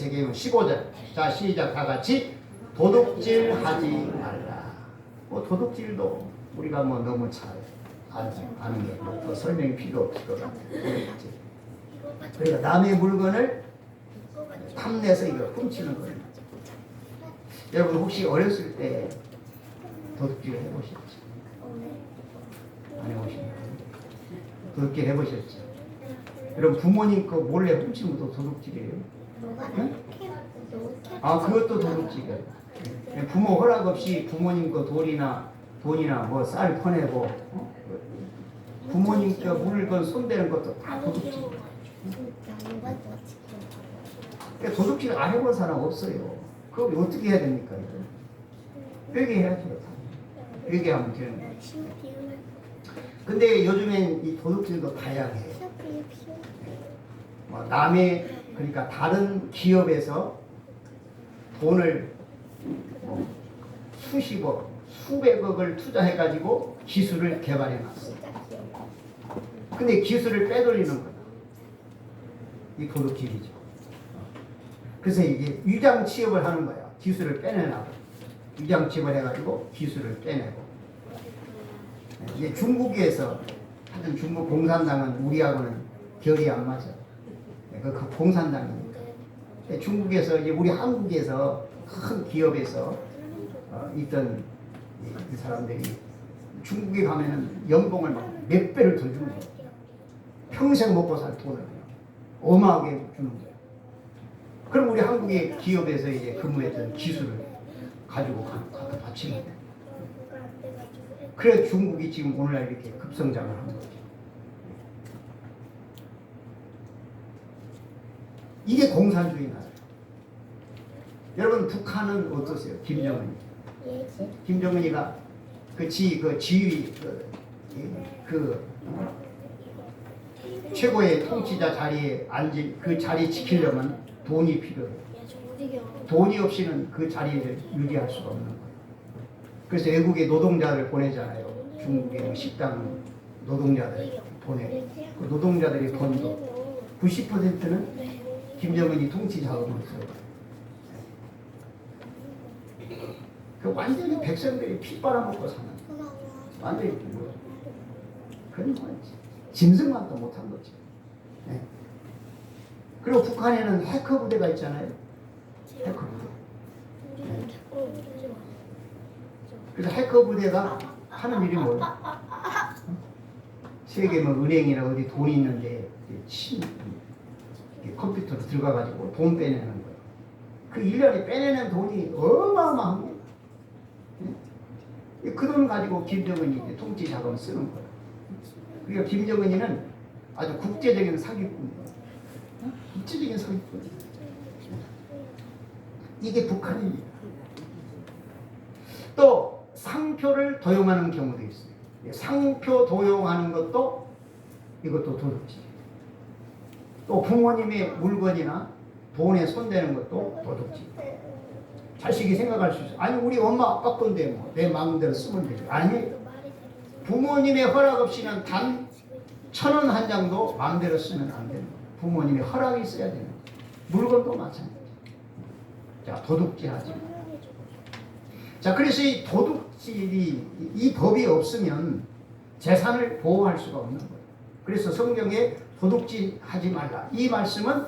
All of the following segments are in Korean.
제게는 15절. 자, 시작 다 같이 도둑질 하지 말라. 뭐 도둑질도 우리가 뭐 너무 잘 아는, 게뭐 설명이 필요 없을 것. 도둑질. 그러니까 남의 물건을 탐내서 이걸 훔치는 거예요. 여러분 혹시 어렸을 때 도둑질 해보셨죠? 안 해보셨나요? 도둑질 해보셨죠? 여러분 부모님 거 몰래 훔치는 것도 도둑질이에요. 응? 아 그것도 도둑질이에요. 예, 부모 허락 없이 부모님 거 돈이나 돈이나 뭐 쌀 퍼내고 어? 부모님 거 물건 손대는 것도 다 도둑질. 그러니까 도둑질 안 해본 사람 없어요. 그거 어떻게 해야 됩니까? 이거? 회개해야죠. 회개하면 되는 거예요. 근데 요즘엔 이 도둑질도 다양해요. 뭐 남의 그러니까 다른 기업에서 돈을 뭐 수십억, 수백억을 투자해가지고 기술을 개발해놨어. 근데 기술을 빼돌리는 거다. 이 도둑질이죠. 그래서 이게 위장 취업을 하는 거야. 기술을 빼내라고. 위장 취업을 해가지고 기술을 빼내고. 이게 중국에서 하여튼 중국 공산당은 우리하고는 결이 안 맞아. 그, 그 공산당이니까. 중국에서 이제 우리 한국에서 큰 기업에서 어, 있던 이, 이 사람들이 중국에 가면은 연봉을 막 몇 배를 더 주는 거야. 평생 먹고 살 돈을 어마하게 주는 거야. 그럼 우리 한국의 기업에서 이제 근무했던 기술을 가지고 가, 갖다 바치는 거야. 그래 중국이 지금 오늘날 이렇게 급성장을 한 거죠. 이게 공산주의 나라예요. 여러분 북한은 어떠세요? 김정은. 김정은이가 그 지, 그 지위, 그, 그 어, 최고의 통치자 자리에 앉은 그 자리 지키려면 돈이 필요해요. 돈이 없이는 그 자리를 유지할 수가 없는 거예요. 그래서 외국에 노동자를 보내잖아요. 중국의 뭐 식당 노동자들 보내. 그 노동자들이 번 돈, 90%는 김정은이 통치 자금을 써요. 그 완전히 백성들이 피 빨아먹고 사는 완전히 뭐 그런 거지. 짐승만도 못한 거지. 네. 그리고 북한에는 해커 부대가 있잖아요. 해커 부대. 그래서 해커 부대가 하는 일이 뭐예요? 세계 뭐 은행이나 어디 돈이 있는데 친 컴퓨터로 들어가가지고 돈 빼내는 거예요. 그 1년에 빼내는 돈이 어마어마한 거예요. 그돈 가지고 김정은이 통치 자금 쓰는 거예요. 그러니까 김정은이는 아주 국제적인 사기꾼이에요. 국제적인 사기꾼. 이게 북한입니다. 또 상표를 도용하는 경우도 있어요. 상표 도용하는 것도 이것도 도둑질. 또 부모님의 물건이나 돈에 손대는 것도 도둑질. 자식이 생각할 수 있어요. 아니 우리 엄마 아빠 건데 뭐 내 마음대로 쓰면 되지. 아니에요. 부모님의 허락 없이는 단 천 원 한 장도 마음대로 쓰면 안 되는. 부모님의 허락이 있어야 되는. 물건도 마찬가지. 자 도둑질 하지 마. 자 그래서 이 도둑질이 이 법이 없으면 재산을 보호할 수가 없는 거예요. 그래서 성경에 도둑질 하지 말라. 이 말씀은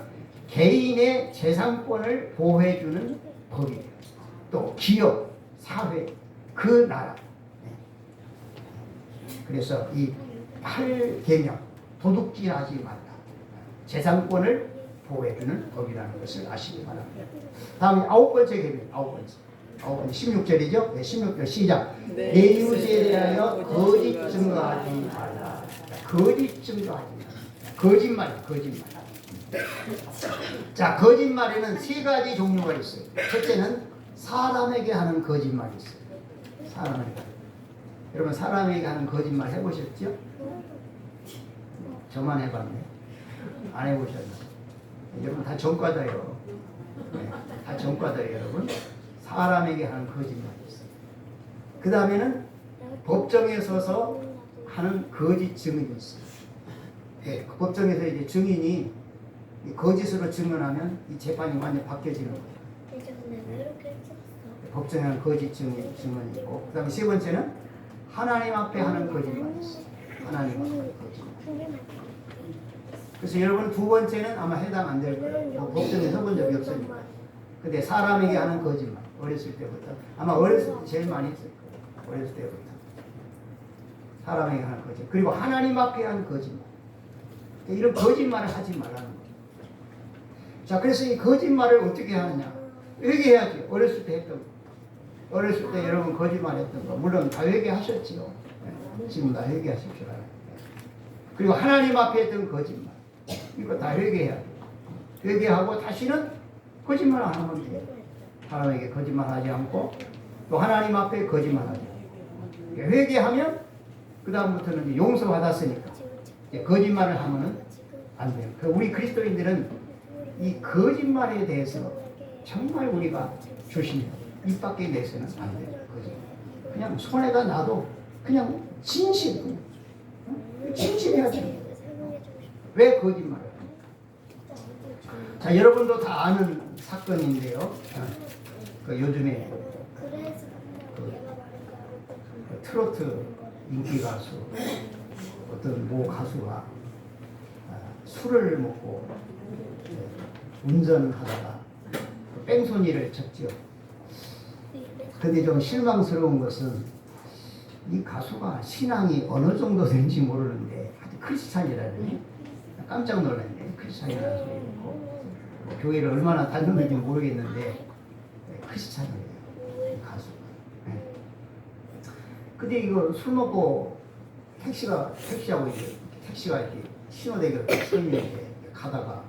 개인의 재산권을 보호해주는 법이에요. 또 기업, 사회, 그 나라. 네. 그래서 이 8개명 도둑질하지 말라. 재산권을 보호해주는 법이라는 것을 아시기 바랍니다. 다음에 아홉 번째 계명, 아홉 번째. 아홉 번째 16절이죠? 네, 16절 시작. 네. 내 이웃에 대하여 거짓 증거하지 말라. 거짓 증거하지 말라. 거짓말, 거짓말. 자, 거짓말에는 세 가지 종류가 있어요. 첫째는 사람에게 하는 거짓말이 있어요. 사람에게. 여러분, 사람에게 하는 거짓말 해보셨죠? 저만 해봤네. 안 해보셨나? 여러분 다 전과자예요. 네, 다 전과자예요, 여러분. 사람에게 하는 거짓말이 있어요. 그 다음에는 법정에 서서 하는 거짓 증인이 있어요. 네, 그 법정에서 이제 증인이 이 거짓으로 증언하면 이 재판이 완전 바뀌어지는 거예요. 이제 근데 왜 이렇게 찍었어? 법정에는 거짓 증언, 증언이 있고 그 다음에 세 번째는 하나님 앞에 하는 거짓말이 있어요. 하나님 앞에 거짓말. 궁금해. 그래서 여러분 두 번째는 아마 해당 안 될 거예요. 뭐 법정에 서본 적이 없으니까. 근데 사람에게 하는 거짓말 어렸을 때부터 아마 어렸을 때 제일 많이 했을 거예요. 어렸을 때부터 사람에게 하는 거짓말 그리고 하나님 앞에 하는 거짓말 이런 거짓말을 하지 말라는 거예요. 자 그래서 이 거짓말을 어떻게 하느냐 회개해야지 어렸을 때 했던 거 어렸을 때 여러분 거짓말 했던 거 물론 다 회개하셨지요. 네, 지금 다 회개하십시오. 네. 그리고 하나님 앞에 했던 거짓말 이거 다 회개해야 돼요. 회개하고 다시는 거짓말 안 하면 돼요. 사람에게 거짓말 하지 않고 또 하나님 앞에 거짓말 하지 않고 회개하면 그 다음부터는 이제 용서받았으니까 거짓말을 하면은 안 돼요. 그 우리 그리스도인들은 이 거짓말에 대해서 정말 우리가 조심해요. 입 밖에 내서는 안 돼요. 거짓말. 그냥 손에다 놔도 그냥? 진실해야 돼요. 왜 거짓말을? 자, 여러분도 다 아는 사건인데요. 어, 그 요즘에. 그 트로트 인기 가수 어떤 모 가수가 아, 술을 먹고 예, 운전하다가 그 뺑소니를 쳤죠. 근데 좀 실망스러운 것은 이 가수가 신앙이 어느 정도 되는지 모르는데 아주 크리스찬이라니 깜짝 놀랐네. 크리스찬이라는 소리 듣고. 뭐 교회를 얼마나 다녔는지 모르겠는데 네, 크리스찬이에요. 이 가수가. 네. 근데 이거 술 먹고 택시가 택시하고 이제 택시가 이렇게 서 있는데 가다가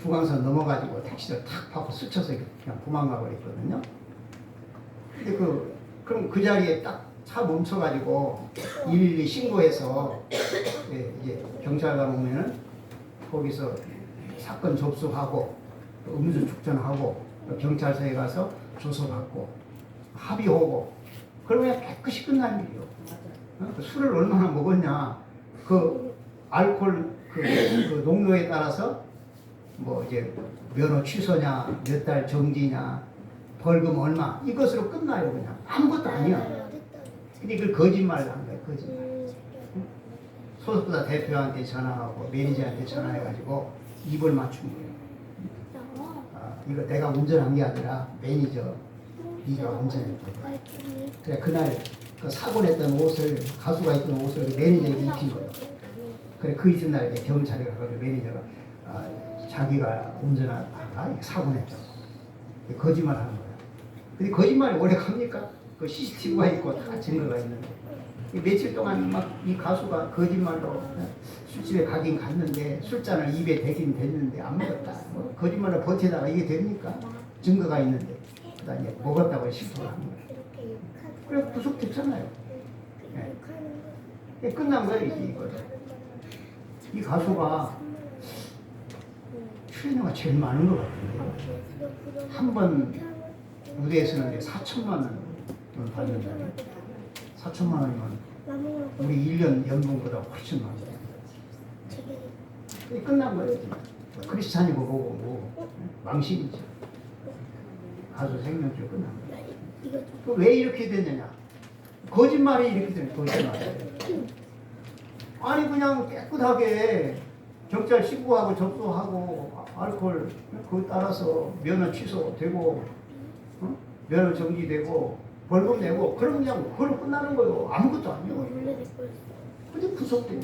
중앙선 넘어가지고 택시를 탁 파고 스쳐서 그냥 도망가 버렸거든요. 근데 그 그럼 그 자리에 딱 차 멈춰가지고 112 신고해서 예, 이제 경찰관 오면은 거기서 사건 접수하고 음주 축전하고 경찰서에 가서 조서받고 합의하고 그러면 깨끗이 끝난 일이요. 어? 그 술을 얼마나 먹었냐 그 알코올 그, 그 농도에 따라서 뭐 이제 면허 취소냐 몇 달 정지냐 벌금 얼마 이것으로 끝나요 그냥 아무것도 아니야. 근데 그 거짓말을 한 거야 거짓말. 소속보다 대표한테 전화하고 매니저한테 전화해가지고 입을 맞춘 거예요. 아, 이거 내가 운전한 게 아니라 매니저 네가 운전했다. 그래 그날 그 사고 냈던 옷을 가수가 입던 옷을 매니저에게 입힌 거예요. 그래 그 이튿날 이제 경찰에 가서 매니저가 아, 자기가 운전하다가 사고 냈다고 거짓말 하는 거야. 근데 거짓말이 오래 갑니까? 그 CCTV가 있고 다 증거가 있는데 이 며칠 동안 막 이 가수가 거짓말로 술집에 가긴 갔는데 술잔을 입에 대긴 됐는데 안 먹었다. 뭐 거짓말로 버티다가 이게 됩니까? 증거가 있는데 그다음 이제 먹었다고 실토를 한 거야. 그래 구속됐잖아요. 네. 이게 끝난 거예요 이게 이거. 이 가수가 출연료가 제일 많은 것 같은데 한 번 무대에서는 이제 4천만 원을 받는다네. 4천만 원이면 우리 1년 연봉보다 훨씬 많아요. 이게 끝난 거예요. 크리스찬이고 뭐고 뭐 망신이죠. 가수 생명줄 끝난 거예요. 그왜 이렇게 됐느냐? 거짓말이 이렇게 된 거짓말. 아니 그냥 깨끗하게 경찰 신고하고 접수하고 알코올 그 따라서 면허 취소되고 어? 면허 정지되고 벌금 내고 그럼 그냥 그걸로 끝나는 거예요. 아무것도 아니에요. 근데 구속돼요.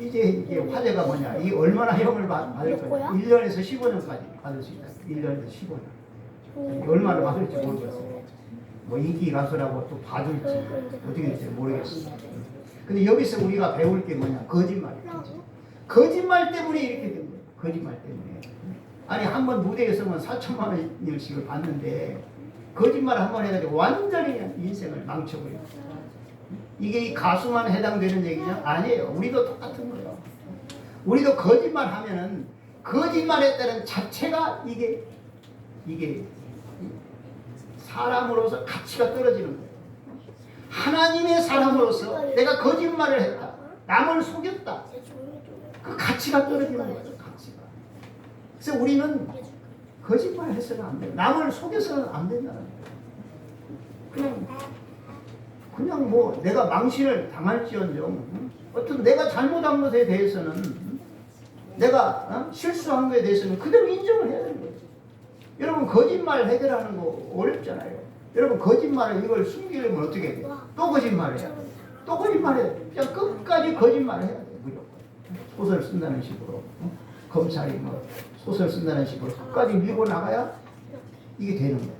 이제 이게 화제가 뭐냐? 이 얼마나 형을 받- 받을 거냐? 1년에서 15년까지 받을 수 있다. 1년에서 15년. 얼마나 받을지 모르겠어요. 뭐 인기 가수라고 또 봐줄지 어떻게 될지 모르겠어요. 근데 여기서 우리가 배울 게 뭐냐? 거짓말. 거짓말 때문에 이렇게 된 거예요. 거짓말 때문에. 아니 한 번 무대에 서면 4천만 원씩을 받는데 거짓말 한 번 해가지고 완전히 인생을 망쳐버려요. 이게 이 가수만 해당되는 얘기냐? 아니에요. 우리도 똑같은 거예요. 우리도 거짓말 하면은 거짓말했다는 자체가 이게 이게 사람으로서 가치가 떨어지는 거예요. 하나님의 사람으로서 내가 거짓말을 했다. 남을 속였다. 그 가치가 떨어지는 거예요. 가치가. 그래서 우리는 거짓말 해서는 안 돼. 남을 속여서는 안 된다는 거예요. 그냥 그냥 뭐 내가 망신을 당할지언정 응? 어떤 내가 잘못한 것에 대해서는 응? 내가 어? 실수한 것에 대해서는 그대로 인정을 해야 되는 거예요. 여러분 거짓말 해결하는 거 어렵잖아요. 여러분 거짓말을 이걸 숨기려면 어떻게 해야 돼요? 또 거짓말해요. 또 거짓말해. 그냥 끝까지 거짓말을 해야 돼. 무조건. 소설 쓴다는 식으로 어? 검찰이 뭐 소설 쓴다는 식으로 끝까지 밀고 나가야 이게 되는 거예요.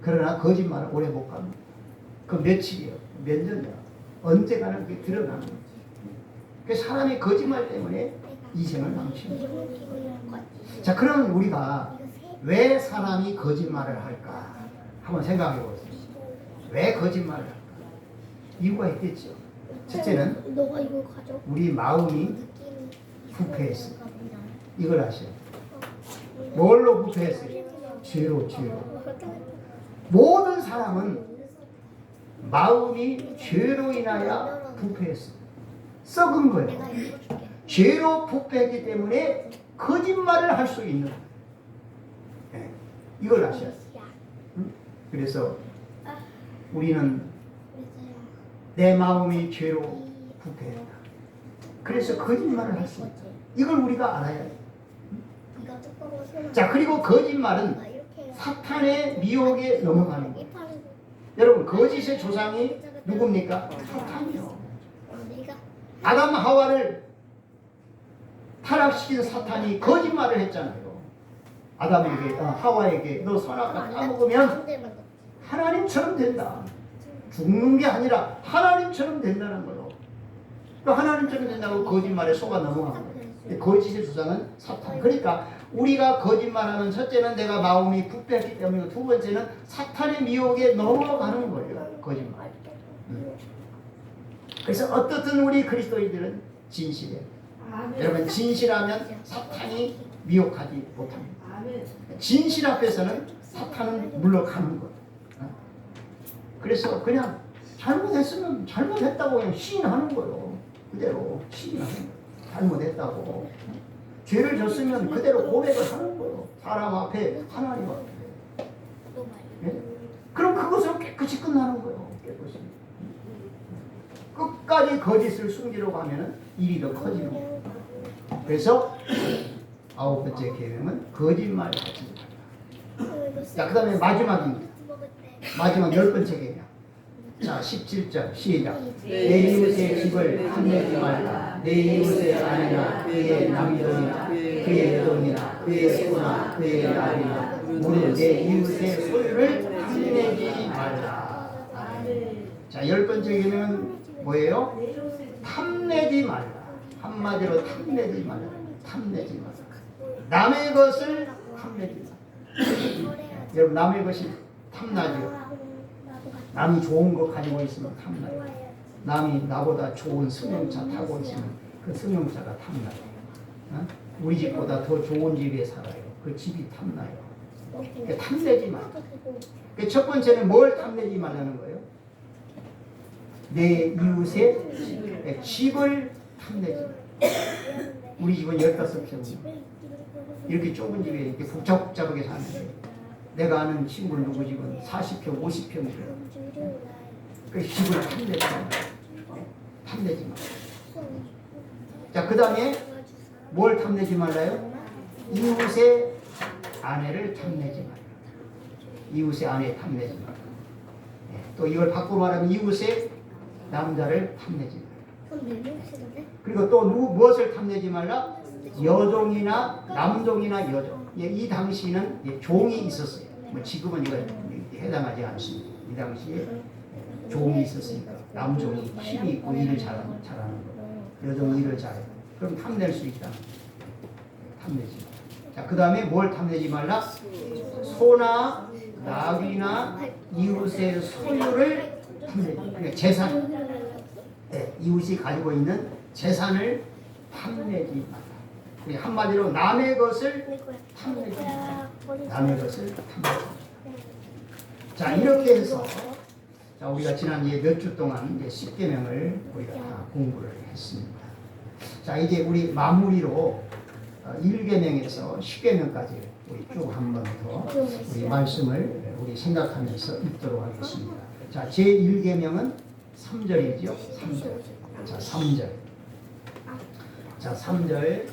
그러나 거짓말을 오래 못 갑니다. 그 며칠이요, 몇 년이요, 언젠가는 그게 드러나는 거지. 그 사람이 거짓말 때문에 망치는 거예요. 자, 그러면 우리가 왜 사람이 거짓말을 할까? 한번 생각해 보세요. 왜 거짓말을 할까? 이유가 있겠죠. 첫째는 너가 이거 가져. 우리 마음이 부패했어. 이걸 아셔요. 뭘로 부패했어요? 죄로, 죄로. 모든 사람은 마음이 죄로 인하여 부패했어. 썩은 거예요. 죄로 부패했기 때문에 거짓말을 할 수 있는 거예요. 예, 이걸 아셔야 돼요. 그래서 우리는 내 마음이 죄로 부패했다. 그래서 거짓말을 할 수 있다. 이걸 우리가 알아야 뚜껑을 손. 자, 그리고 거짓말은. 사탄의 미혹에 넘어가는 거예요. 여러분, 거짓의 조상이 누굽니까? 사탄이요. 아담 하와를 타락시킨 사탄이 거짓말을 했잖아요. 아담에게, 어, 하와에게 너 선악과 따먹으면 가운데만 넣어. 하나님처럼 된다. 죽는 게 아니라 하나님처럼 된다는 거예요. 그 하나님처럼 된다고 거짓말에 속아 넘어간 거예요. 거짓의 주장은 사탄. 그러니까 우리가 거짓말하는 첫째는 내가 마음이 부패했기 때문이고 두 번째는 사탄의 미혹에 넘어가는 거예요. 거짓말. 그래서 어떻든 우리 그리스도인들은 진실해. 여러분 진실하면 사탄이 미혹하지 못합니다. 진실 앞에서는 사탄은 물러가는 거예요. 어? 그래서 그냥 잘못했으면 잘못했다고 그냥 시인하는 거예요. 그대로 시인하는 거예요. 잘못했다고. 죄를 졌으면 그대로 고백을 하는 거예요. 사람 앞에 하나님 앞에. 예? 그럼 그것으로 깨끗이 끝나는 거예요. 깨끗이. 끝까지 거짓을 숨기려고 하면은 일이 더 커지는 거예요. 그래서 아홉 번째 계명은 거짓말 하지 말라. 자, 그 다음에 마지막입니다. 마지막 열 번째 계명. 자, 17절 시작. 내 이웃의 집을 탐내지 말라. 내 이웃의 아내나 그의 남편이나 그의 여동이나 그의 소나 그의 날이나 무릇 내 이웃의 소유를 탐내지 말라. 자, 열 번째 계명은 뭐예요? 탐내지 말라. 한마디로 탐내지 말라. 탐내지 말라. 남의 것을 말라. 여러분 남의 것이 탐나죠. 남이 좋은 거 가지고 있으면 탐나요. 남이 나보다 좋은 승용차 타고 있으면 그 승용차가 탐나요. 어? 우리 집보다 더 좋은 집에 살아요. 그 집이 탐나요. 그러니까 탐내지 마. 그 첫 번째는 뭘 탐내지 말라는 거예요? 내 이웃의 집을 탐내지 마. 우리 집은 15평. 이렇게 좁은 집에 이렇게 복잡복잡하게 사는데 내가 아는 친구 누구 집은 40평, 50평이래요. 그 집을 탐내지 마. 탐내지 마. 자, 그 다음에 뭘 탐내지 말라요? 이웃의 아내를 탐내지 말라. 이웃의 아내 탐내지 말라. 예, 또 이걸 바꾸고 말하면 이웃의 남자를 탐내지 말라. 그리고 또 누구 무엇을 탐내지 말라? 여종이나 남종이나 여종. 예, 이 당시는 예, 종이 있었어요. 뭐 지금은 이거 해당하지 않습니다. 이 당시에 종이 있었으니까 남종이 힘이 있고 일을 잘하는, 잘하는 거. 여종이 일을 잘해. 그럼 탐낼 수 있다. 탐내지. 자, 그 다음에 뭘 탐내지 말라? 소나 나귀나 이웃의 소유를 탐내지. 그러니까 재산. 네, 이웃이 가지고 있는 재산을 탐내지 말라. 네, 한마디로 남의 것을 말라. 남의 것을 탐내지 말라. 자 이렇게 해서 자 우리가 지난 몇 주 동안 이제 십계명을 우리가 다 공부를 했습니다. 자 이제 우리 마무리로 1계명에서 10계명까지 우리 쭉 한 번 더 우리 말씀을 우리 생각하면서 읽도록 하겠습니다. 자, 제 1계명은 3절이죠. 3절. 자, 3절. 자, 3절.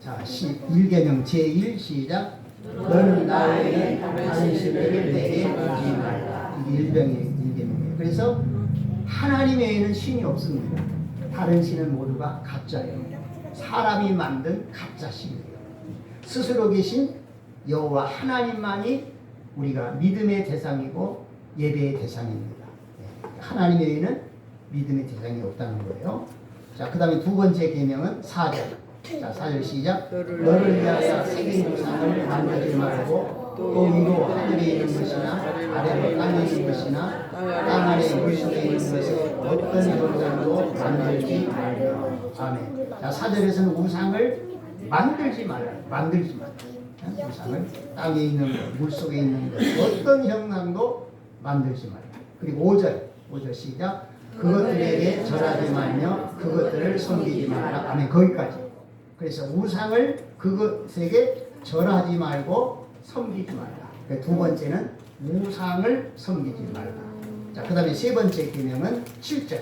자, 시, 1계명 제1 시작. 너는 나에게 다른 신에게 내게 보지 말라. 이게 1병의 1계명이에요. 그래서 하나님 외에는 신이 없습니다. 다른 신은 모두가 가짜예요. 사람이 만든 가짜 신이에요. 스스로 계신 여호와 하나님만이 우리가 믿음의 대상이고 예배의 대상입니다. 네. 하나님 외에는 믿음의 대상이 없다는 거예요. 자, 그 다음에 두 번째 계명은 4절. 자, 4절 시작. 너를 위하여 새긴 우상을 만들지 말고 또 위로 하늘에 있는 것이나 아래로 땅에 있는 것이나 땅 아래 물속에 있는 것을 어떤 형상도 만들지 말라. 아멘. 자, 4절에서는 우상을 만들지 말라. 만들지 말라. 어? 우상을 땅에 있는 것, 물속에 있는 것, 어떤 형상도 만들지 말라. 그리고 5절, 5절 시작. 그것들에게 절하지 말며 그것들을 섬기지 말라. 아멘. 거기까지. 그래서 우상을 그것에게 절하지 말고 섬기지 말라. 그두 번째는 우상을 섬기지 말라. 자, 그 다음에 세 번째 계명은 7절.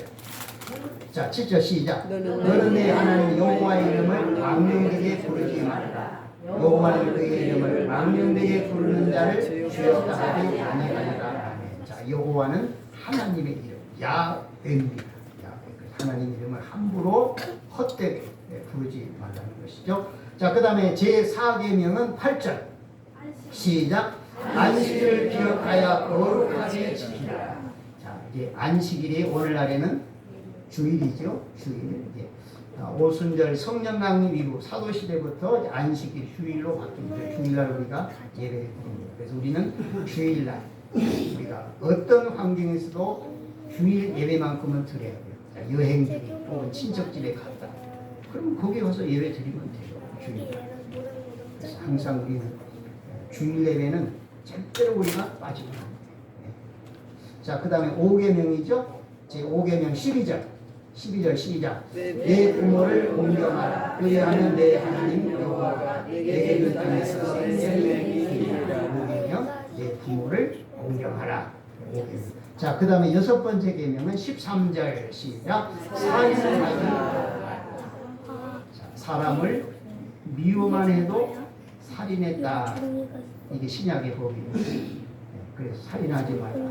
자, 7절 시작. 너는 내 하나님 여호와의 이름을 망령되게 부르지 말라. 여호와는 그의 이름을 망령되게 부르는 자를 죄없다 하지 아니하리라. 아멘. 자, 여호와는 하나님의 이름, 야 훼입니다. 야훼. 하나님 이름을 함부로 헛되게 부르지 말라는 것이죠. 자, 그 다음에 제4계명은 8절. 시작. 안식일을 기억하여 거룩하게 지키라. 자, 이제 안식일이 오늘날에는 주일이죠. 주일. 이제 어, 오순절 성령 강림 이후 사도 시대부터 안식일 휴일로 바뀝니다. 주일날 우리가 예배를 드립니다. 그래서 우리는 주일날 우리가 어떤 환경에서도 주일 예배만큼은 드려야 돼요. 자, 여행지 혹은 친척집에 갔다. 그럼 거기 가서 예배 드리면 돼요. 주일날. 그래서 항상 우리는 주일 예배는 절대로 우리가 빠지면 안 돼요. 네. 자, 그 다음에 5계명이죠. 제 5계명 12절. 12절 시작. 내 부모를 공경하라. 그리하면 내 하나님 여호와가 내게 그 땅에서 생명이 되리라. 5계명 내 부모를 공경하라. 5계명. 자, 그 다음에 여섯 번째 계명은 13절 시작. 자, 사람을 미워만 해도 살인했다. 이게 신약의 법이에요. 네, 그래서 살인하지 말라.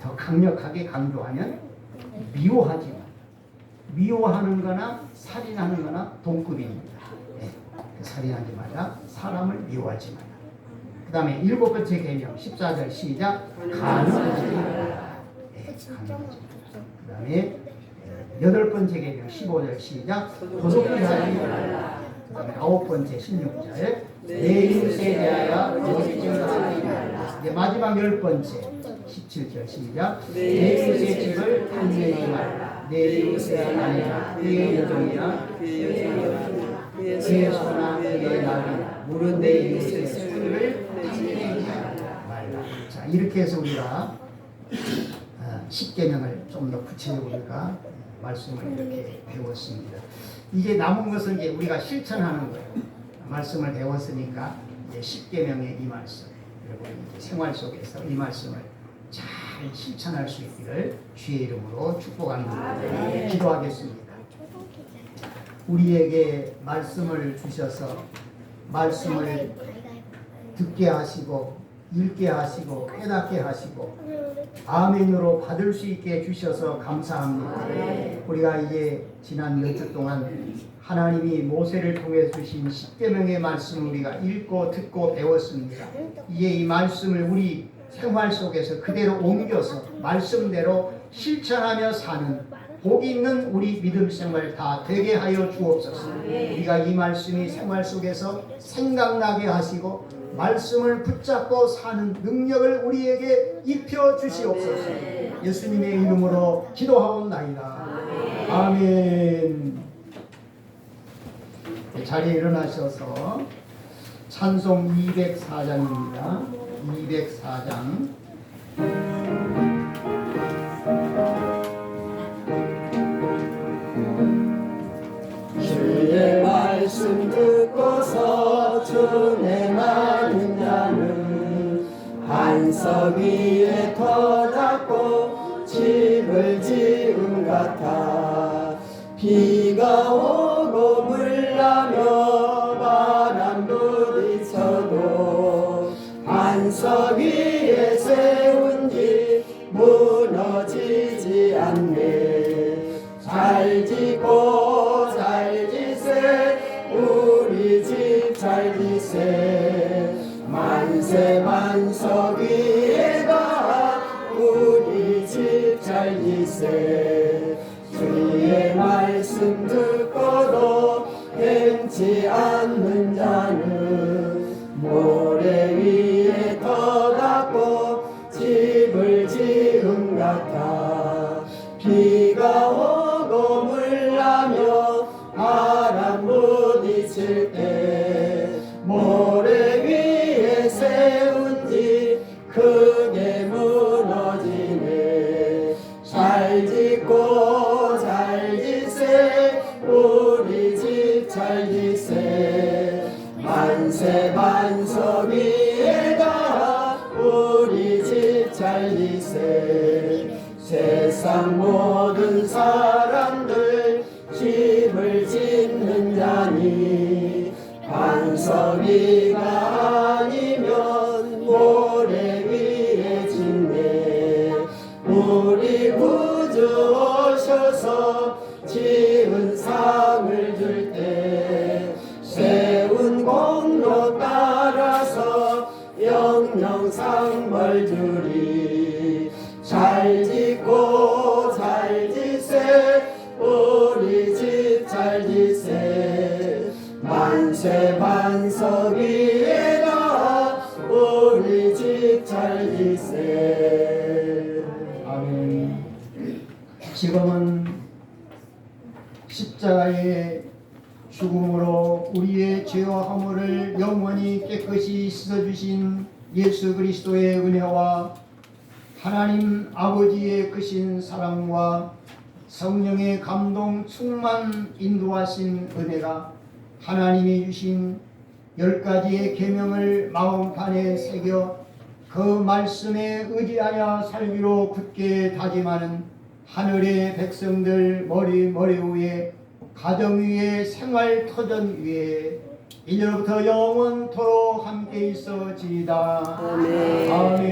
더 강력하게 강조하면 미워하지 말라. 미워하는 거나 살인하는 거나 동급입니다. 네, 살인하지 말라. 사람을 미워하지 말라. 그 다음에 일곱 번째 개명 14절 시작. 간음하지 그 다음에 여덟 번째 개명 15절 시작. 도둑질 하지 말라. 그 다음에 아홉 번째 16절 내 이웃에 대하여 거짓을 하지 말라. 이제 마지막 열 번째 17절 시작 내 이웃의 집을 탐내지 말라. 내 이웃의 아내나 그의 여종이나 그의 소나 그의 나귀나 무릇 내 이웃의 수를 탐내지 말라. 자 이렇게 해서 우리가 어, 10계명을 좀 더 구체적으로 우리가 말씀을 이렇게 배웠습니다. 이제 남은 것은 이제 우리가 실천하는 거예요. 말씀을 배웠으니까 이제 10계명의 이 말씀 그리고 생활 속에서 이 말씀을 잘 실천할 수 있기를 주의 이름으로 축복합니다. 기도하겠습니다. 우리에게 말씀을 주셔서 말씀을 듣게 하시고 읽게 하시고 깨닫게 하시고 아멘으로 받을 수 있게 주셔서 감사합니다. 우리가 이제 지난 몇주 동안 하나님이 모세를 통해 주신 십계명의 말씀을 우리가 읽고 듣고 배웠습니다. 이제 이 말씀을 우리 생활 속에서 그대로 옮겨서 말씀대로 실천하며 사는 복 있는 우리 믿음 생활 다 되게 하여 주옵소서. 우리가 이 말씀이 생활 속에서 생각나게 하시고 말씀을 붙잡고 사는 능력을 우리에게 입혀 주시옵소서. 예수님의 이름으로 기도하옵나이다. 아멘. 네, 자리에 일어나셔서 찬송 204장입니다. 204장. 주의 말씀 듣고서 반석 위에 터잡고 집을 지은 같아 사람들 집을 짓는 자니 반석 위가 지금은 십자가의 죽음으로 우리의 죄와 허물을 영원히 깨끗이 씻어주신 예수 그리스도의 은혜와 하나님 아버지의 크신 사랑과 성령의 감동 충만 인도하신 은혜가 하나님이 주신 열 가지의 계명을 마음판에 새겨 그 말씀에 의지하여 살기로 굳게 다짐하는 하늘의 백성들 머리 머리 위에 가정 위에 생활 터전 위에 이제부터 영원토록 함께 있어지이다. 아멘. 아멘.